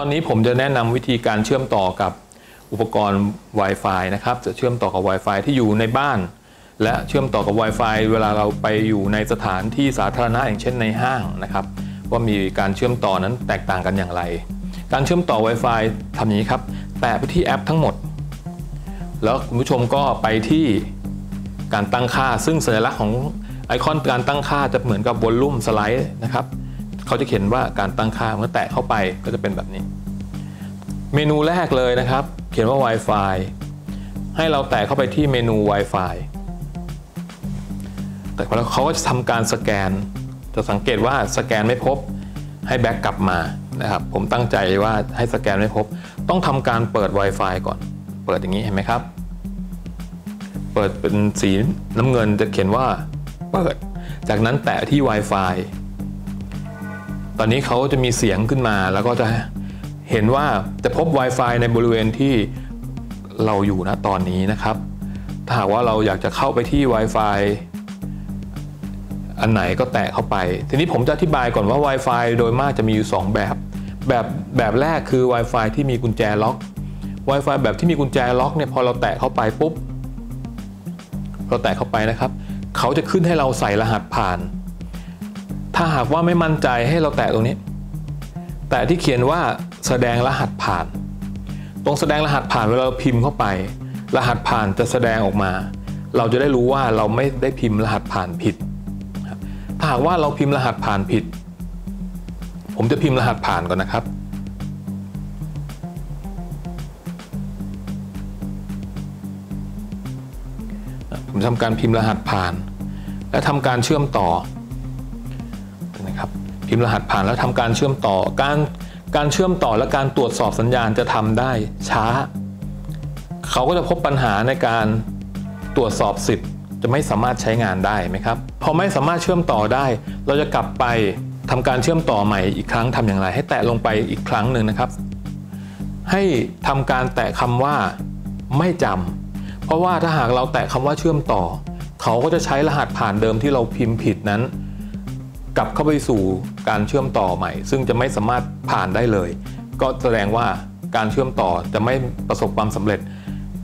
ตอนนี้ผมจะแนะนำวิธีการเชื่อมต่อกับอุปกรณ์ Wi-Fi นะครับ จะเชื่อมต่อกับ Wi-Fi ที่อยู่ในบ้าน และเชื่อมต่อกับ Wi-Fi เวลาเราไปอยู่ในสถานที่สาธารณะอย่างเช่นในห้างนะครับ ว่ามีการเชื่อมต่อนั้นแตกต่างกันอย่างไร การเชื่อมต่อ Wi-Fi ทำอย่างนี้ครับ แตะไปที่แอปทั้งหมด แล้วคุณผู้ชมก็ไปที่การตั้งค่า ซึ่งสัญลักษณ์ของไอคอนการตั้งค่าจะเหมือนกับวอลลุ่มสไลด์นะครับ เขาจะเขียนว่าการตั้งค่าเมื่อแตะเข้าไปก็จะเป็นแบบนี้ เมนูแรกเลยนะครับ เขียนว่า Wi-Fi ให้เราแตะเข้าไปที่เมนู Wi-Fi แต่แล้วเขาก็จะทำการสแกน จะสังเกตว่าสแกนไม่พบให้แบ็กกลับมานะครับ ผมตั้งใจว่าให้สแกนไม่พบ ต้องทำการเปิด Wi-Fi ก่อน เปิดอย่างนี้เห็นไหมครับ เปิดเป็นสีน้ำเงินจะเขียนว่าเปิด จากนั้นแตะที่ Wi-Fi ตอนนี้เขาจะมีเสียงขึ้นมาแล้วก็จะเห็นว่าจะพบ Wi-Fi ในบริเวณที่เราอยู่ณตอนนี้นะครับ ถ้าหากว่าเราอยากจะเข้าไปที่ Wi-Fi อันไหนก็แตะเข้าไป ทีนี้ผมจะอธิบายก่อนว่า Wi-Fi โดยมากจะมีอยู่ 2 แบบ แบบแบบแรกคือ Wi-Fi ที่มีกุญแจล็อก Wi-Fi แบบที่มีกุญแจล็อกเนี่ยพอเราแตะเข้าไปปุ๊บ เราแตะเข้าไปนะครับ เขาจะขึ้นให้เราใส่รหัสผ่าน ถ้าหากว่าไม่มั่นใจให้เราแตะตรงนี้ แตะที่เขียนว่าแสดงรหัสผ่าน ตรงแสดงรหัสผ่านเวลาเราพิมพ์เข้าไป รหัสผ่านจะแสดงออกมา เราจะได้รู้ว่าเราไม่ได้พิมพ์รหัสผ่านผิด ถ้าหากว่าเราพิมพ์รหัสผ่านผิด ผมจะพิมพ์รหัสผ่านก่อนนะครับผมทำการพิมพ์รหัสผ่าน และทำการเชื่อมต่อ นะครับพิมพ์รหัสผ่านแล้วทำการเชื่อมต่อการการเชื่อมต่อและการตรวจสอบสัญญาณจะทำได้ช้า เขาก็จะพบปัญหาในการตรวจสอบสิทธิ์ จะไม่สามารถใช้งานได้ไหมครับพอไม่สามารถเชื่อมต่อได้ เราจะกลับไปทำการเชื่อมต่อใหม่อีกครั้งทำอย่างไร ให้แตะลงไปอีกครั้งหนึ่งนะครับ ให้ทำการแตะคำว่าไม่จำเพราะว่าถ้าหากเราแตะคำว่าเชื่อมต่อ เขาก็จะใช้รหัสผ่านเดิมที่เราพิมพ์ผิดนั้น กลับเข้าไปสู่การเชื่อมต่อใหม่ ซึ่งจะไม่สามารถผ่านได้เลย ก็แสดงว่าการเชื่อมต่อจะไม่ประสบความสำเร็จ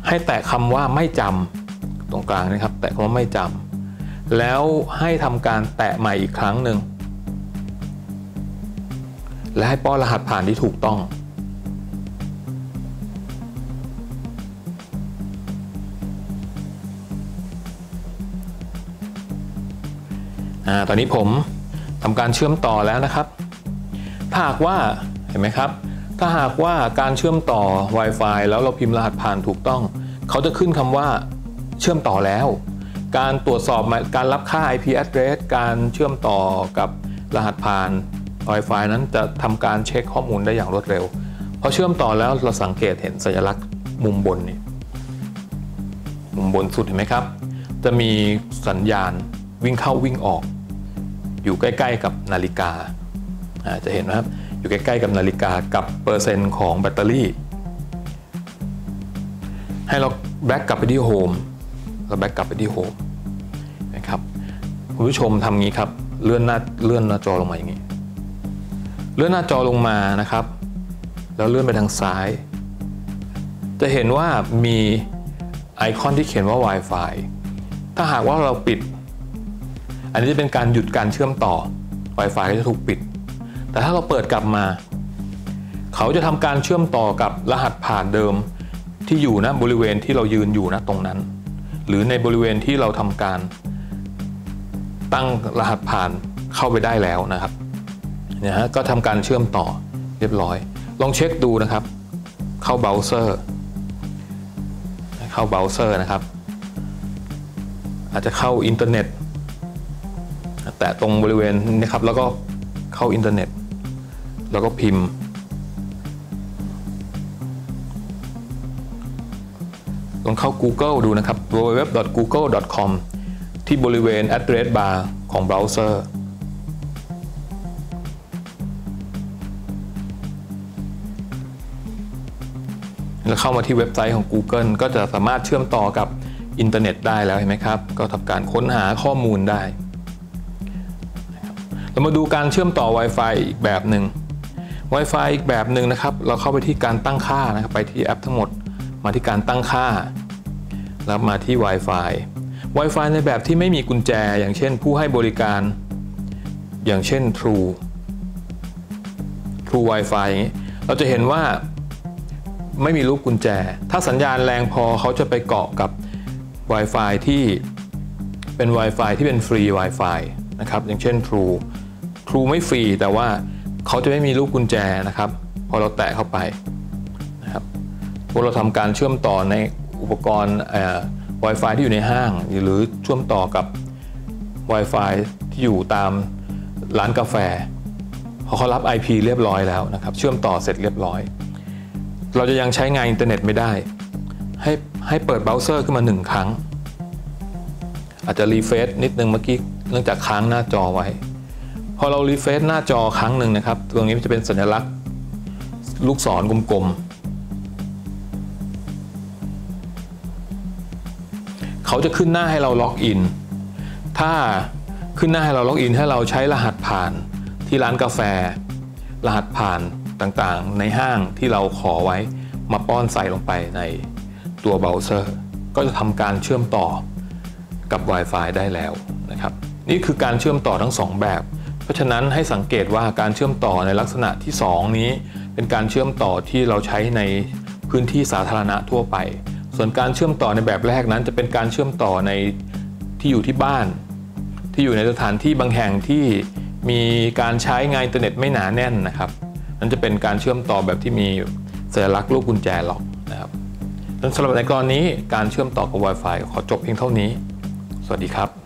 ให้แตะคำว่าไม่จำตรงกลางนะครับ แตะคำว่าไม่จำแล้วให้ทำการแตะใหม่อีกครั้งหนึ่งและให้ป้อนรหัสผ่านที่ถูกต้องอ่าตอนนี้ผม ทำการเชื่อมต่อแล้วนะครับ ถ้าหากว่าเห็นไหมครับ ถ้าหากว่าการเชื่อมต่อ Wi-Fi แล้วเราพิมพ์รหัสผ่านถูกต้อง เขาจะขึ้นคำว่าเชื่อมต่อแล้ว การตรวจสอบการรับค่า IP address การเชื่อมต่อกับรหัสผ่าน Wi-Fi นั้นจะทำการเช็คข้อมูลได้อย่างรวดเร็วพอเชื่อมต่อแล้วเราสังเกตเห็นสัญลักษณ์มุมบนนี่มุมบนสุดเห็นไหมครับ จะมีสัญญาณวิ่งเข้าวิ่งออก อยู่ใกล้ ๆ กับนาฬิกาจะเห็นนะครับอยู่ใกล้ๆกับนาฬิกากับเปอร์เซ็นต์ของแบตเตอรี่ ให้เราแบ็กกลับไปที่โฮมเราแบ็กกลับไปที่โฮมนะครับคุณผู้ชมทำงี้ครับเลื่อนหน้าเลื่อนหน้าจอลงมาอย่างนี้ เลื่อนหน้าจอลงมานะครับ แล้วเลื่อนไปทางซ้าย จะเห็นว่ามีไอคอนที่เขียนว่า Wi-Fi ถ้าหากว่าเราปิด อันนี้จะเป็นการหยุดการเชื่อมต่อ Wi-Fi ก็จะถูกปิด แต่ถ้าเราเปิดกลับมา เขาจะทำการเชื่อมต่อกับรหัสผ่านเดิมที่อยู่ณบริเวณที่เรายืนอยู่ณตรงนั้น หรือในบริเวณที่เราทำการ ตั้งรหัสผ่านเข้าไปได้แล้วนะครับเนี่ยฮะก็ทำการเชื่อมต่อเรียบร้อย ลองเช็คดูนะครับ เข้าเบราว์เซอร์ เข้าเบราว์เซอร์นะครับ อาจจะเข้าอินเทอร์เน็ต แต่ตรงบริเวณนี้ครับ แล้วก็เข้าอินเทอร์เน็ต แล้วก็พิมพ์ ลองเข้า Google ดูนะครับ www.google.com ที่บริเวณ address bar ของเบราว์เซอร์แล้วเข้ามาที่เว็บไซต์ของ Google ก็จะสามารถเชื่อมต่อกับอินเทอร์เน็ตได้แล้วเห็นไหมครับ ก็ทำการค้นหาข้อมูลได้ เรามาดูการเชื่อมต่อ Wi-Fi อีกแบบหนึ่ง Wi-Fi อีกแบบหนึ่งนะครับ เราเข้าไปที่การตั้งค่านะครับ ไปที่แอปทั้งหมด มาที่การตั้งค่า แล้วมาที่ Wi-Fi Wi-Fi ในแบบที่ไม่มีกุญแจ อย่างเช่น ผู้ให้บริการ อย่างเช่น True True Wi-Fi อย่างนี้ เราจะเห็นว่าไม่มีรูปกุญแจ ถ้าสัญญาณแรงพอเขาจะไปเกาะกับ Wi-Fi ที่เป็น Wi-Fi ที่เป็นฟรี Wi-Fi นะครับ อย่างเช่น True True ไม่ฟรี แต่ว่าเขาจะไม่มีลูกกุญแจนะครับ พอเราแตะเข้าไปนะครับพอเราทำการเชื่อมต่อในอุปกรณ์อ่อ Wi-Fi ที่อยู่ในห้าง หรือเชื่อมต่อกับ Wi-Fi ที่อยู่ตามร้านกาแฟ พอเขารับ IP เรียบร้อยแล้วนะครับ เชื่อมต่อเสร็จเรียบร้อย เราจะยังใช้งานอินเทอร์เน็ตไม่ได้ ให้ให้เปิดเบราว์เซอร์ขึ้นมาหนึ่งครั้ง อาจจะรีเฟซนิดนึงเมื่อกี้เนื่องจากค้างหน้าจอไว้ พอเรารีเฟซหน้าจอครั้งหนึ่งนะครับ ตรงนี้จะเป็นสัญลักษณ์ลูกศรกลมๆ เขาจะขึ้นหน้าให้เราล็อกอิน ถ้าขึ้นหน้าให้เราล็อกอินให้เราใช้รหัสผ่านที่ร้านกาแฟ รหัสผ่านต่างๆ ในห้างที่เราขอไว้มาป้อนใส่ลงไปในตัวเบราว์เซอร์ ก็จะทำการเชื่อมต่อกับ Wi-Fi ได้แล้วนะครับ นี่คือการเชื่อมต่อทั้ง 2 แบบ เพราะฉะนั้นให้สังเกตว่าการเชื่อมต่อในลักษณะที่ 2 นี้ เป็นการเชื่อมต่อที่เราใช้ในพื้นที่สาธารณะทั่วไป ส่วนการเชื่อมต่อในแบบแรกนั้น จะเป็นการเชื่อมต่อในที่อยู่ที่บ้าน ที่อยู่ในสถานที่บางแห่งที่มีการใช้งานอินเทอร์เน็ตไม่หนาแน่นนะครับนั่นจะเป็นการเชื่อมต่อแบบที่มีสัญลักษณ์ลูกกุญแจล็อกนะครับดังนั้นสำหรับในกรณีการเชื่อมต่อกับ Wi-Fi ขอจบเพียงเท่านี้ สวัสดีครับ